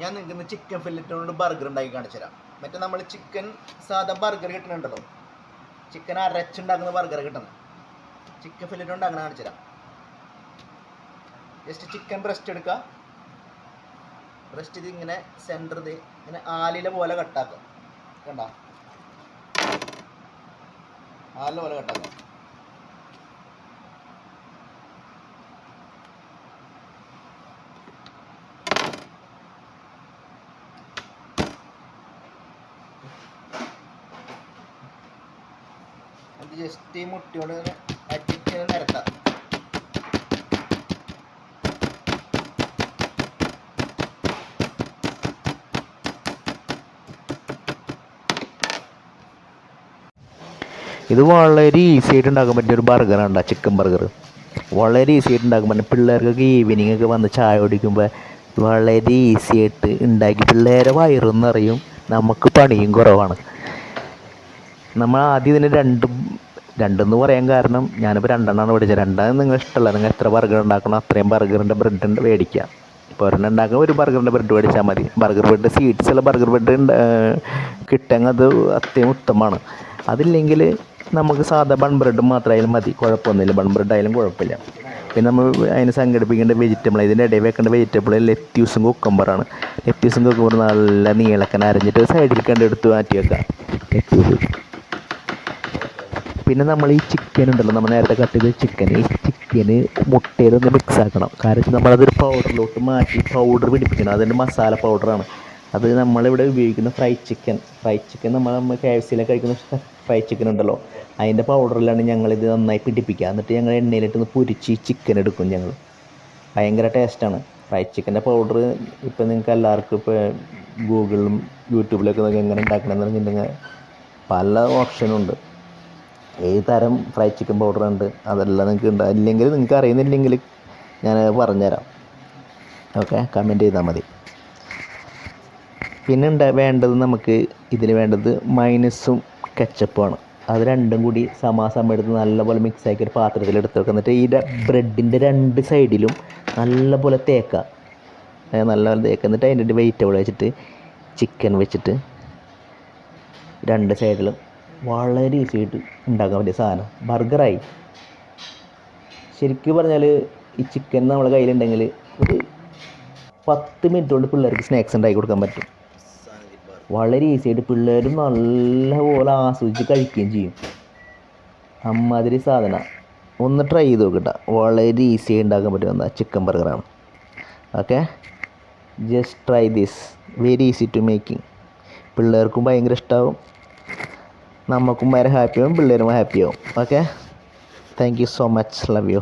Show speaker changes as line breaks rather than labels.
ഞാൻ നിങ്ങൾക്ക് ഇന്ന് ചിക്കൻ ഫില്ലറ്റോട് ബർഗർ ഉണ്ടാക്കി കാണിച്ചു തരാം. മറ്റേ നമ്മൾ ചിക്കൻ സാധാ ബർഗർ കിട്ടുന്നുണ്ടല്ലോ ചിക്കൻ അരച്ചുണ്ടാക്കുന്ന ബർഗർ കിട്ടുന്നത് ചിക്കൻ ഫില്ലറ്റ് ഉണ്ടാക്കണ കാണിച്ചു തരാം. ജസ്റ്റ് ചിക്കൻ ബ്രസ്റ്റ് എടുക്കുക. ബ്രസ്റ്റ് ഇത് ഇങ്ങനെ സെന്റർ ഇത് ഇങ്ങനെ ആലില പോലെ കട്ടാക്കുക കണ്ട? ആലില പോലെ കട്ടാക്കുക അത് ജസ്റ്റ് ഈ മുട്ടിയോട് അറ്റിച്ച് നിരത്താം.
ഇത് വളരെ ഈസി ആയിട്ട് ഉണ്ടാക്കാൻ പറ്റിയ ഒരു ബർഗറാണ് ചിക്കൻ ബർഗർ വളരെ ഈസി ആയിട്ട് ഉണ്ടാക്കാൻ പറ്റും പിള്ളേർക്കൊക്കെ ഈവനിങ് ഒക്കെ വന്ന് ചായ കുടിക്കുമ്പോൾ വളരെ ഈസി ആയിട്ട് ഉണ്ടാക്കി. പിള്ളേരെ വയറും അറിയും നമുക്ക് പണിയും കുറവാണ്. നമ്മൾ ആദ്യം ഇതിന് രണ്ടും രണ്ടെന്ന് പറയാൻ കാരണം ഞാനിപ്പോൾ രണ്ടെണ്ണമാണ് പഠിച്ചത് രണ്ടാണ് നിങ്ങൾ ഇഷ്ടമല്ല. നിങ്ങൾ എത്ര ബർഗർ ഉണ്ടാക്കണോ? അത്രയും ബർഗറിന്റെ ബ്രെഡ് മേടിക്കുക. ഇപ്പോൾ ഒരെണ്ണം ഉണ്ടാക്കുമ്പോൾ ഒരു ബർഗറിന്റെ ബ്രെഡ് മേടിച്ചാൽ മതി. ബർഗർ ബ്രെഡ് സീഡ്സ് ഉള്ള ബർഗർ ബ്രെഡ് കിട്ടാൻ അത് അത്യം ഉത്തമമാണ്. അതില്ലെങ്കിൽ നമുക്ക് സാധാ ബൺ ബ്രെഡ് മാത്രമായാലും മതി. കുഴപ്പമൊന്നുമില്ല. ബൺ ബ്രെഡ് ആയാലും കുഴപ്പമില്ല. പിന്നെ നമ്മൾ അതിന് സംഘടിപ്പിക്കേണ്ട വെജിറ്റബിൾ ഇതിന്റെ ഇടയിൽ വെക്കേണ്ട വെജിറ്റബിൾ ലെറ്റ്യൂസും കുക്കമ്പറാണ് ലെറ്റ്യൂസും കുക്കമ്പർ നല്ല നീളക്കൻ അരഞ്ഞിട്ട് സൈഡിൽ കണ്ടെടുത്ത് മാറ്റി വെക്കാം പിന്നെ നമ്മൾ ഈ ചിക്കൻ ഉണ്ടല്ലോ നമ്മൾ നേരത്തെ കട്ട് ചെയ്ത ചിക്കൻ ഈ ചിക്കന് മുട്ടയിലൊന്ന് മിക്സ് ആക്കണം. കാരണം നമ്മളതൊരു പൗഡറിലോട്ട് മാറ്റി പൗഡർ പിടിപ്പിക്കണം. അതിന്റെ മസാല പൗഡറാണ് അത് നമ്മളിവിടെ ഉപയോഗിക്കുന്ന ഫ്രൈ ചിക്കൻ ഫ്രൈ ചിക്കൻ നമ്മൾ നമ്മൾ കെ എഫ് സിയിലൊക്കെ കഴിക്കുന്ന ഫ്രൈ ചിക്കൻ ഉണ്ടല്ലോ. അതിന്റെ പൗഡറിലാണ് ഞങ്ങളിത് നന്നായി പിടിപ്പിക്കുക. എന്നിട്ട് ഞങ്ങൾ എണ്ണയിലിട്ടൊന്ന് പൊരിച്ച് ചിക്കൻ എടുക്കും ഞങ്ങൾ ഭയങ്കര ടേസ്റ്റാണ് ഫ്രൈ ചിക്കന്റെ പൗഡർ ഇപ്പം നിങ്ങൾക്ക് എല്ലാവർക്കും ഇപ്പോൾ ഗൂഗിളിലും യൂട്യൂബിലൊക്കെ നോക്കി എങ്ങനെ ഉണ്ടാക്കണമെന്ന് പറഞ്ഞിട്ടുണ്ടെങ്കിൽ പല ഓപ്ഷനും ഉണ്ട്. ഏത് തരം ഫ്രൈ ചിക്കൻ പൗഡർ ഉണ്ട് അതെല്ലാം നിങ്ങൾക്ക് ഉണ്ട്. അല്ലെങ്കിൽ നിങ്ങൾക്ക് അറിയുന്നില്ലെങ്കിൽ ഞാൻ പറഞ്ഞുതരാം. ഓക്കെ കമന്റ് ചെയ്താൽ മതി. പിന്നെ ഉണ്ട് വേണ്ടത് നമുക്ക് ഇതിൽ വേണ്ടത് മൈനസും കെച്ചപ്പുമാണ് അത് രണ്ടും കൂടി സമാസം എടുത്ത് നല്ലപോലെ മിക്സ് ആക്കി ഒരു പാത്രത്തിൽ എടുത്ത് വെക്കുക. എന്നിട്ട് ഈ ബ്രെഡിന്റെ രണ്ട് സൈഡിലും നല്ലപോലെ തേക്കുക. നല്ലപോലെ തേക്കുക. എന്നിട്ട് അതിന്റെ വെജിറ്റബിൾ വെച്ചിട്ട് ചിക്കൻ വെച്ചിട്ട് രണ്ട് സൈഡിലും വളരെ ഈസി ആയിട്ട് ഉണ്ടാക്കാൻ പറ്റിയ സാധനം. ബർഗറായി ശരിക്കും പറഞ്ഞാൽ ഈ ചിക്കൻ നമ്മളെ കയ്യിലുണ്ടെങ്കിൽ ഒരു പത്ത് മിനിറ്റ് കൊണ്ട് പിള്ളേർക്ക് സ്നാക്സ് ഉണ്ടാക്കി കൊടുക്കാൻ പറ്റും. വളരെ ഈസി ആയിട്ട് പിള്ളേരും നല്ലപോലെ ആസ്വദിച്ച് കഴിക്കുകയും ചെയ്യും. അമ്മാതിരി സാധന. ഒന്ന് ട്രൈ ചെയ്ത് നോക്കട്ട വളരെ ഈസി ഉണ്ടാക്കാൻ പറ്റുന്ന chicken ബർഗറാണ് okay just try this very easy to making പിള്ളേർക്കും ഭയങ്കര ഇഷ്ടമാവും നമുക്കും വരെ ഹാപ്പിയാവും പിള്ളേരും ഹാപ്പിയാവും okay thank you so much love you